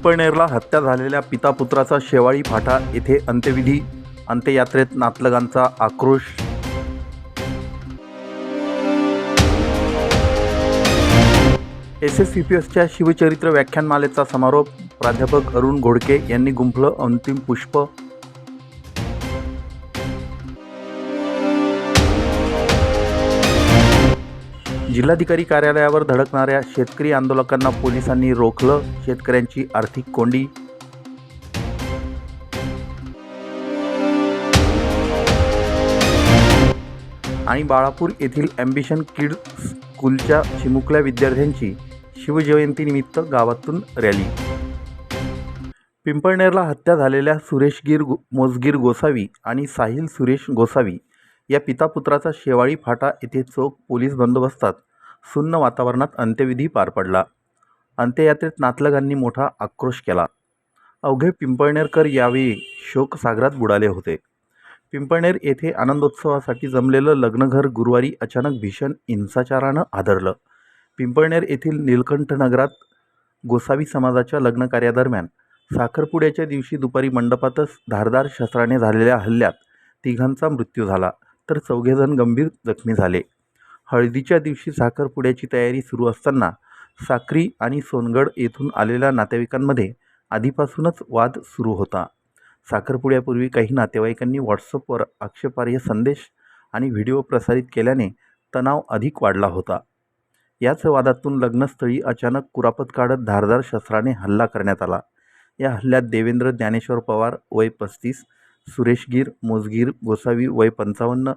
पिंपळनेरला हत्या झालेल्या पिता पुत्राचा शेवाळी फाटा येथे अंत्यविधी अंत्ययात्रेत नातलगांचा आक्रोश. एस एस सी पी एसच्या शिवचरित्र व्याख्यानमालेचा समारोप. प्राध्यापक अरुण घोडके यांनी गुंफलं अंतिम पुष्प. जिल्हाधिकारी कार्यालयावर धडकणाऱ्या शेतकरी आंदोलकांना पोलिसांनी रोखलं शेतकऱ्यांची आर्थिक कोंडी. आणि बाळापूर येथील ॲम्बिशन किड स्कूलच्या चिमुकल्या विद्यार्थ्यांची शिवजयंतीनिमित्त गावातून रॅली. पिंपळनेरला हत्या झालेल्या सुरेशगीर गो मोजगीर गोसावी आणि साहिल सुरेश गोसावी या पितापुत्राचा शेवाळी फाटा येथे चोख पोलीस बंदोबस्तात सुन्न वातावरणात अंत्यविधी पार पडला. अंत्ययात्रेत नातलगांनी मोठा आक्रोश केला. अवघे पिंपळनेरकर यावेळी शोकसागरात बुडाले होते. पिंपळनेर येथे आनंदोत्सवासाठी जमलेलं लग्नघर गुरुवारी अचानक भीषण हिंसाचारानं आदरलं. पिंपळनेर येथील नीलकंठ नगरात गोसावी समाजाच्या लग्नकार्यादरम्यान साखरपुड्याच्या दिवशी दुपारी मंडपातच धारदार शस्त्राने झालेल्या हल्ल्यात तिघांचा मृत्यू झाला. तर चौघेजण गंभीर जखमी झाले. हळदीच्या दिवशी साखरपुड्याची तयारी सुरू असताना साक्री आणि सोनगड येथून आलेल्या नातेवाईकांमध्ये आधीपासूनच वाद सुरू होता. साखरपुड्यापूर्वी काही नातेवाईकांनी व्हॉट्सअपवर आक्षेपार्ह संदेश आणि व्हिडिओ प्रसारित केल्याने तणाव अधिक वाढला होता. याच वादातून लग्नस्थळी अचानक कुरापत काढत धारदार शस्त्राने हल्ला करण्यात आला. या हल्ल्यात देवेंद्र ज्ञानेश्वर पवार वय पस्तीस सुरेशगीर मोजगीर गोसावी वय पंचावन्न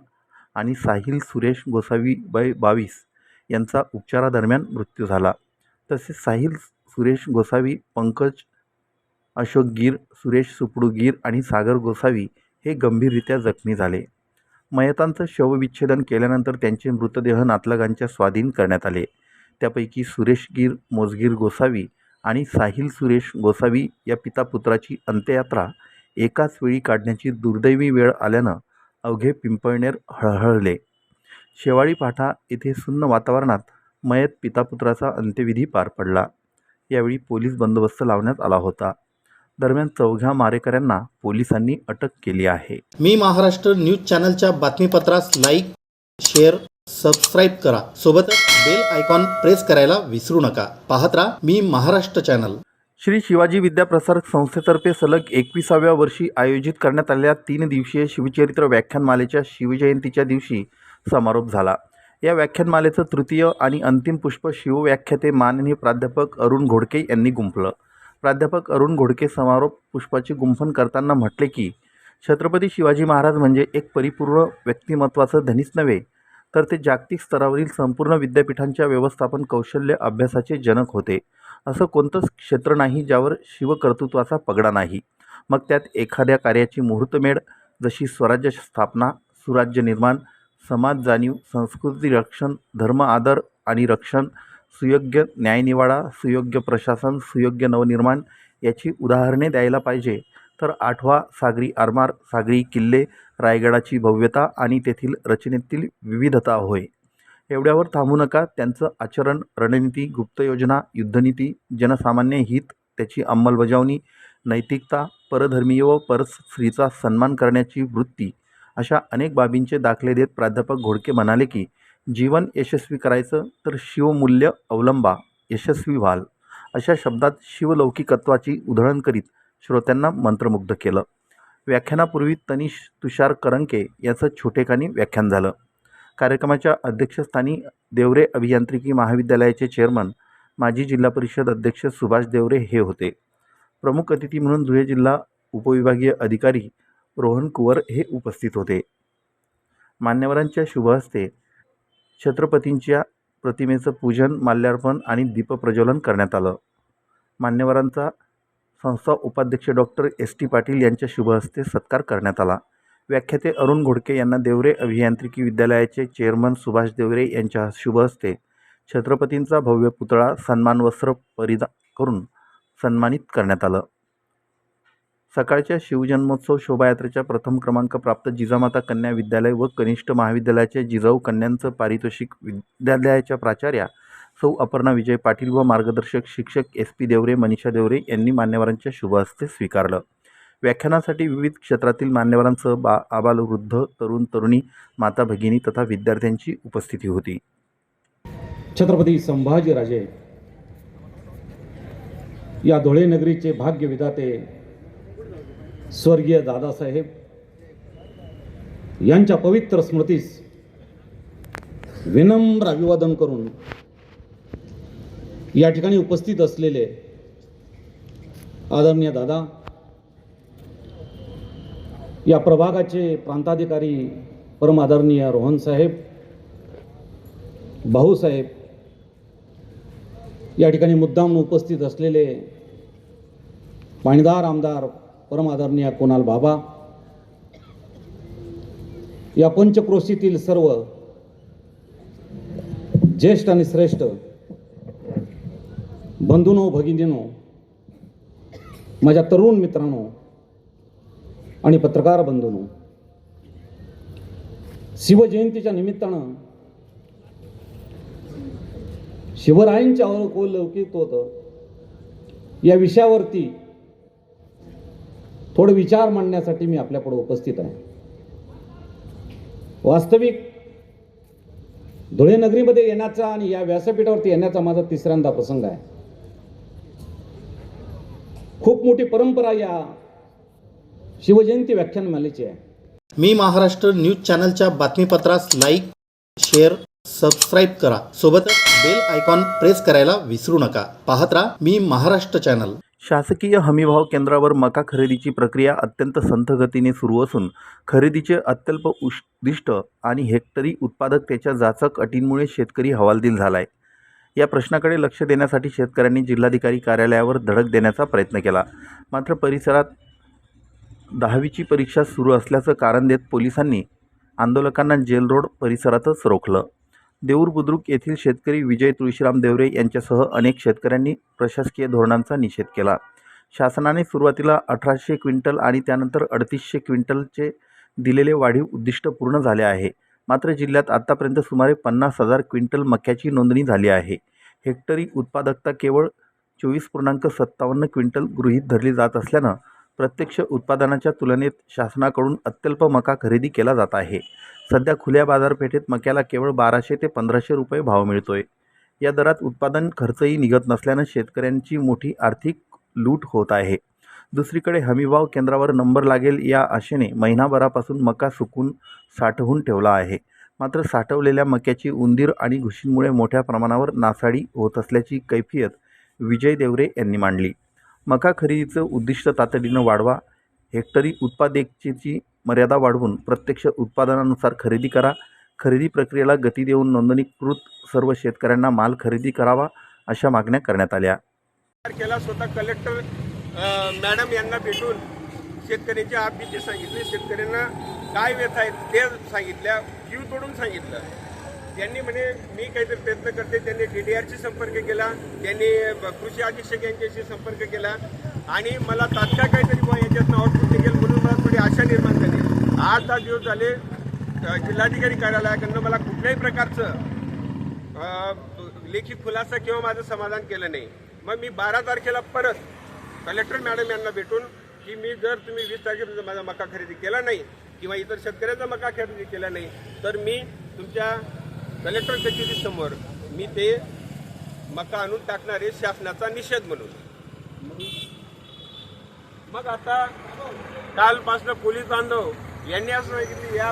आणि साहिल सुरेश गोसावी वय बावीस यांचा उपचारादरम्यान मृत्यू झाला. तसेच साहिल सुरेश गोसावी पंकज अशोक गीर सुरेश सुपडू गीर आणि सागर गोसावी हे गंभीररित्या जखमी झाले. मयतांचं शवविच्छेदन केल्यानंतर त्यांचे मृतदेह नातलगांच्या स्वाधीन करण्यात आले. त्यापैकी सुरेश गीर मोजगीर गोसावी आणि साहिल सुरेश गोसावी या पितापुत्राची अंत्ययात्रा एकाच वेळी काढण्याची दुर्दैवी वेळ आल्यानं अवघे पिंपळनेर हळहळले. शेवाळी पाठा येथे सुन्न वातावरणात मयत पितापुत्राचा अंत्यविधी पार पडला. यावेळी पोलीस बंदोबस्त लावण्यात आला होता. दरम्यान चौघ्या मारेकऱ्यांना पोलिसांनी अटक केली आहे. मी महाराष्ट्र न्यूज चॅनलच्या बातमीपत्रास लाईक शेअर सबस्क्राईब करा. सोबतच बेल आयकॉन प्रेस करायला विसरू नका. पाहत राहा मी महाराष्ट्र चॅनल. श्री शिवाजी विद्याप्रसारक संस्थेतर्फे सलग एकविसाव्या वर्षी आयोजित करण्यात आलेल्या तीन दिवसीय शिवचरित्र व्याख्यानमालेच्या शिवजयंतीच्या दिवशी समारोप झाला. या व्याख्यानमालेचं तृतीय आणि अंतिम पुष्प शिवव्याख्याते माननीय प्राध्यापक अरुण घोडके यांनी गुंफलं. प्राध्यापक अरुण घोडके समारोप पुष्पाचे गुंफन करताना म्हटले की छत्रपती शिवाजी महाराज म्हणजे एक परिपूर्ण व्यक्तिमत्वाचं धनीच नव्हे तर ते जागतिक स्तरावरील संपूर्ण विद्यापीठांच्या व्यवस्थापन कौशल्य अभ्यासाचे जनक होते. असं कोणतंच क्षेत्र नाही ज्यावर शिवकर्तृत्वाचा पगडा नाही. मग त्यात एखाद्या कार्याची मुहूर्तमेढ जशी स्वराज्य स्थापना सुराज्य निर्माण समाज जाणीव संस्कृती रक्षण धर्म आदर आणि रक्षण सुयोग्य न्यायनिवाडा सुयोग्य प्रशासन सुयोग्य नवनिर्माण याची उदाहरणे द्यायला पाहिजे. तर आठवा सागरी आरमार सागरी किल्ले रायगडाची भव्यता आणि तेथील रचनेतील विविधता होय. एवढ्यावर थांबू नका त्यांचं आचरण रणनीती गुप्तयोजना युद्धनीती जनसामान्य हित त्याची अंमलबजावणी नैतिकता परधर्मीय व परस्त्रीचा सन्मान करण्याची वृत्ती अशा अनेक बाबींचे दाखले देत प्राध्यापक घोडके म्हणाले की जीवन यशस्वी करायचं तर शिवमूल्य अवलंबा यशस्वी व्हाल. अशा शब्दात शिवलौकिकत्वाची उधळण करीत श्रोत्यांना मंत्रमुग्ध केलं. व्याख्यानापूर्वी तनिष तुषार करंके याचं छोटेखानी व्याख्यान झालं. कार्यक्रमाच्या अध्यक्षस्थानी देवरे अभियांत्रिकी महाविद्यालयाचे चेअरमन माजी जिल्हा परिषद अध्यक्ष सुभाष देवरे हे होते. प्रमुख अतिथी म्हणून धुळे जिल्हा उपविभागीय अधिकारी रोहन कुवर हे उपस्थित होते. मान्यवरांच्या शुभहस्ते छत्रपतींच्या प्रतिमेचं पूजन माल्यार्पण आणि दीपप्रज्वलन करण्यात आलं. मान्यवरांचा संस्था उपाध्यक्ष डॉक्टर एस टी पाटील यांच्या शुभहस्ते सत्कार करण्यात आला. व्याख्याते अरुण घोडके यांना देवरे अभियांत्रिकी विद्यालयाचे चेअरमन सुभाष देवरे यांच्या शुभहस्ते छत्रपतींचा भव्य पुतळा सन्मान वस्त्र परिधान करून सन्मानित करण्यात आलं. सकाळच्या शिवजन्मोत्सव शोभायात्रेच्या प्रथम क्रमांक प्राप्त जिजामाता कन्या विद्यालय व कनिष्ठ महाविद्यालयाच्या जिजाऊ कन्यांचं पारितोषिक विद्यालयाच्या प्राचार्या सौ अपर्णा विजय पाटील व मार्गदर्शक शिक्षक एस पी देवरे मनीषा देवरे यांनी मान्यवरांच्या शुभ हस्ते स्वीकारलं. व्याख्यानासाठी विविध क्षेत्रातील मान्यवरांसह बा आबालवृद्ध तरुण तरुणी माता भगिनी तथा विद्यार्थ्यांची उपस्थिती होती. छत्रपती संभाजीराजे या धुळे नगरीचे भाग्य विधाते स्वर्गीय दादासाहेब यांच्या पवित्र स्मृतीस विनम्र अभिवादन करून या ठिकाणी उपस्थित असलेले आदरणीय दादा या प्रभागाचे प्रांताधिकारी परम आदरणीय रोहन साहेब भाऊसाहेब या ठिकाणी मुद्दाम उपस्थित असलेले पाणीदार आमदार परम आदरणीय कुणाल बाबा या पंचक्रोशीतील सर्व ज्येष्ठ आणि श्रेष्ठ बंधूनो भगिनीनो माझ्या तरुण मित्रांनो आणि पत्रकार बंधूनो शिवजयंतीच्या निमित्तानं शिवरायांच्या लौकिक होतं या विषयावरती थोडे विचार मांडण्यासाठी मी आपल्यापुढे उपस्थित आहे. वास्तविक धुळे नगरीमध्ये येण्याचा आणि या व्यासपीठावरती येण्याचा माझा तिसऱ्यांदा प्रसंग आहे. खूप मोठी परंपरा या शिवजयंती व्याख्यानमालेची आहे. मी महाराष्ट्र न्यूज चॅनलच्या बातमीपत्रास लाईक शेअर सबस्क्राईब करा. सोबतच बेल आयकॉन प्रेस करायला विसरू नका. पाहत राहा मी महाराष्ट्र चॅनल. शासकीय हमीभाव केंद्रावर मका खरेदीची प्रक्रिया अत्यंत संथ गतीने सुरू असून खरेदीचे अत्यल्प उद्दिष्ट आणि हेक्टरी उत्पादकतेच्या जाचक अटींमुळे शेतकरी हवालदिल झाला आहे या प्रश्नाकडे लक्ष देण्यासाठी शेतकऱ्यांनी जिल्हाधिकारी कार्यालयावर धडक देण्याचा प्रयत्न केला. मात्र परिसरात दहावीची परीक्षा सुरू असल्याचं कारण देत पोलिसांनी आंदोलकांना जेल रोड परिसरातच रोखलं. देऊर बुद्रुक येथील शेतकरी विजय तुळशीराम देवरे यांच्यासह अनेक शेतकऱ्यांनी प्रशासकीय धोरणांचा निषेध केला. शासनाने सुरुवातीला अठराशे क्विंटल आणि त्यानंतर अडतीसशे क्विंटलचे दिलेले वाढीव उद्दिष्ट पूर्ण झाले आहे. मात्र जिल्ह्यात आत्तापर्यंत सुमारे पन्नास हजार क्विंटल मक्याची नोंदणी झाली आहे. हेक्टरी उत्पादकता केवळ चोवीस पूर्णांक सत्तावन्न क्विंटल गृहीत धरली जात असल्यानं प्रत्यक्ष उत्पादनाच्या तुलनेत शासनाकडून अत्यल्प मका खरेदी केला जात आहे. सध्या खुल्या बाजारपेठेत मक्याला केवळ बाराशे ते पंधराशे रुपये भाव मिळतोय. या दरात उत्पादन खर्चही निघत नसल्यानं शेतकऱ्यांची मोठी आर्थिक लूट होत आहे. दुसरीकडे हमीभाव केंद्रावर नंबर लागेल या आशेने महिनाभरापासून मका सुकून साठवून ठेवला आहे. मात्र साठवलेल्या मक्याची उंदीर आणि घुशींमुळे मोठ्या प्रमाणावर नासाडी होत असल्याची कैफियत विजय देवरे यांनी मांडली. मका खरेदीचं उद्दिष्ट तातडीनं वाढवा हेक्टरी उत्पादकतेची मर्यादा वाढवून प्रत्यक्ष उत्पादनानुसार खरेदी करा खरेदी प्रक्रियेला गती देऊन नोंदणीकृत सर्व शेतकऱ्यांना माल खरेदी करावा अशा मागण्या करण्यात आल्या. केला स्वतः कलेक्टर मॅडम यांना भेटून शेतकऱ्यांची आपबीती सांगितली. शेतकऱ्यांना काय व्यथा आहेत ते सांगितल्या जीव तोडून सांगितलं. त्यांनी म्हणे मी काहीतरी प्रयत्न करते. त्यांनी डी डी आरशी संपर्क केला. त्यांनी कृषी अधीक्षक यांच्याशी संपर्क केला. आणि मला तात्काळ काहीतरी बुवा याच्यातनं आउटपुट निघेल म्हणून मला थोडी आशा निर्माण झाली. आठ दहा दिवस झाले जिल्हाधिकारी कार्यालयाकडनं मला कुठल्याही प्रकारचं लेखी खुलासा किंवा माझं समाधान केलं नाही. मग मी बारा तारखेला परत कलेक्टर मॅडम यांना भेटून की मी जर तुम्ही वीस तारखेपर्यंत माझा मका खरेदी केला नाही किंवा इतर शेतकऱ्याचा मका खरेदी केला नाही तर मी तुमच्या कलेक्टर कचेरीसमोर मी ते मका आणून टाकणारे शासनाचा निषेध म्हणून. मग आता कालपासनं पोलीस बांधव यांनी असं सांगितलं या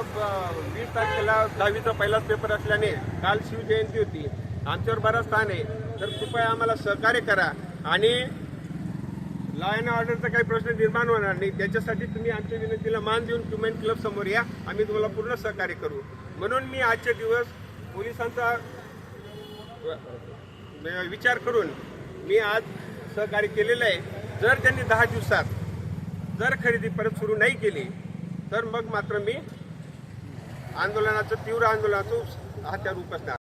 वीस तारखेला दहावीचा पहिलाच पेपर असल्याने काल शिवजयंती होती आमच्यावर बराच ताण आहे तर कृपया आम्हाला सहकार्य करा आणि लॉ अँड ऑर्डरचा काही प्रश्न निर्माण होणार नाही. त्याच्यासाठी तुम्ही आमच्या विनंतीला मान देऊन क्युमेन क्लब समोर या. आम्ही तुम्हाला पूर्ण सहकार्य करू. म्हणून मी आजचे दिवस पोलिसांचा विचार करून मी आज सहकार्य केलेलं आहे. जर त्यांनी दहा दिवसात जर खरेदी परत सुरू नाही केली तर मग मात्र मी आंदोलनाचं तीव्र आंदोलनाचं हत्यार उपसणार.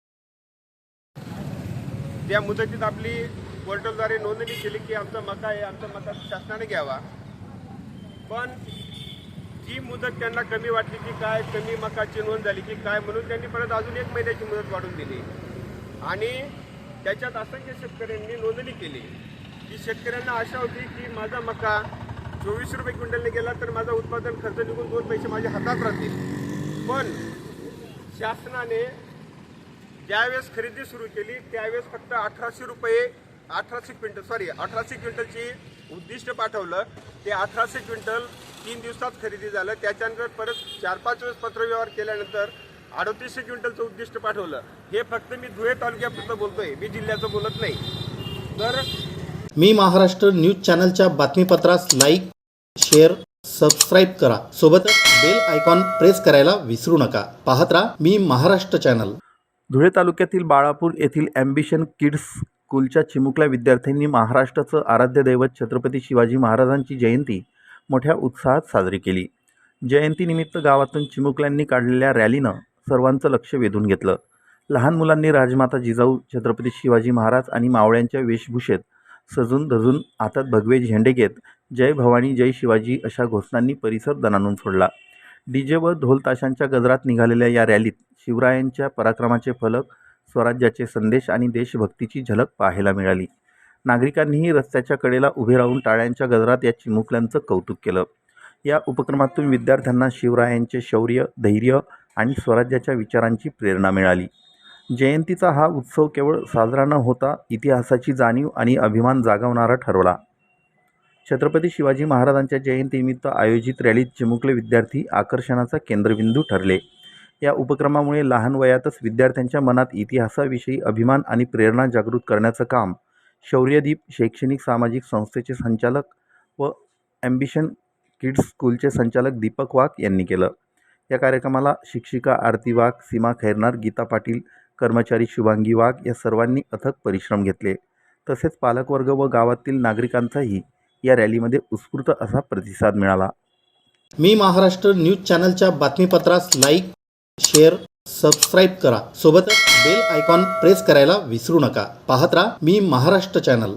त्या मुदतीत आपली पोर्टलद्वारे नोंदणी केली की आमचा मका आहे आमचा मका शासनाने घ्यावा. पण जी मुदत त्यांना कमी वाटली की काय कमी मकाची नोंद झाली की काय म्हणून त्यांनी परत अजून एक महिन्याची मुदत वाढवून दिली. आणि त्याच्यात असंख्य शेतकऱ्यांनी नोंदणी केली. की शेतकऱ्यांना आशा होती की माझा मका चोवीस रुपये क्विंटलने गेला तर माझा उत्पादन खर्च निघून दोन पैसे माझ्या हातात राहतील. पण शासनाने ज्यावेळेस खरेदी सुरू केली त्यावेळेस फक्त अठराशे रुपये अठराशे क्विंटल सॉरी अठराशे क्विंटलची उद्दिष्ट पाठवलं. ते अठराशे क्विंटल तीन दिवसात खरेदी झालं. त्याच्यानंतर परत चार पाच वेळेस पत्रव्यवहार केल्यानंतर अडतीसशे क्विंटलचं उद्दिष्ट पाठवलं. हे फक्त मी धुळे तालुक्यापुरतं बोलतोय. मी जिल्ह्याचं बोलत नाही. तर मी महाराष्ट्र न्यूज चॅनलच्या बातमीपत्रास लाईक शेअर सबस्क्राईब करा. सोबतच बेल आयकॉन प्रेस करायला विसरू नका. पाहत राहा मी महाराष्ट्र चॅनल. धुळे तालुक्यातील बाळापूर येथील ॲम्बिशन किड्स स्कूलच्या चिमुकल्या विद्यार्थ्यांनी महाराष्ट्राचं आराध्य दैवत छत्रपती शिवाजी महाराजांची जयंती मोठ्या उत्साहात साजरी केली. जयंतीनिमित्त गावातून चिमुकल्यांनी काढलेल्या रॅलीनं सर्वांचं लक्ष वेधून घेतलं. लहान मुलांनी राजमाता जिजाऊ छत्रपती शिवाजी महाराज आणि मावळ्यांच्या वेशभूषेत सजून धजून हातात भगवे झेंडे घेत जय भवानी जय शिवाजी अशा घोषणांनी परिसर दणानून सोडला. डी जे व ढोलताशांच्या गजरात निघालेल्या या रॅलीत शिवरायांच्या पराक्रमाचे फलक स्वराज्याचे संदेश आणि देशभक्तीची झलक पाहायला मिळाली. नागरिकांनीही रस्त्याच्या कडेला उभे राहून टाळ्यांच्या गजरात या चिमुकल्यांचं कौतुक केलं. या उपक्रमातून विद्यार्थ्यांना शिवरायांचे शौर्य धैर्य आणि स्वराज्याच्या विचारांची प्रेरणा मिळाली. जयंतीचा हा उत्सव केवळ साजरा न होता इतिहासाची जाणीव आणि अभिमान जागवणारा ठरवला. छत्रपती शिवाजी महाराजांच्या जयंतीनिमित्त आयोजित रॅलीत चिमुकले विद्यार्थी आकर्षणाचा केंद्रबिंदू ठरले. या उपक्रमामुळे लहान वयातच विद्यार्थ्यांच्या मनात इतिहासाविषयी अभिमान आणि प्रेरणा जागृत करण्याचं काम शौर्यदीप शैक्षणिक सामाजिक संस्थेचे संचालक व ॲम्बिशन किड्स स्कूलचे संचालक दीपक वाघ यांनी केलं. या कार्यक्रमाला शिक्षिका आरती वाघ सीमा खैरनार गीता पाटील कर्मचारी शुभांगी वाघ या सर्वांनी अथक परिश्रम घेतले. तसेच पालकवर्ग व गावातील नागरिकांचाही या रॅलीमध्ये उत्स्फूर्त असा प्रतिसाद मिळाला. मी महाराष्ट्र न्यूज चॅनलच्या बातमीपत्रास लाईक शेअर सबस्क्राईब करा. सोबतच बेल आयकॉन प्रेस करायला विसरू नका. पाहत राहा मी महाराष्ट्र चॅनल.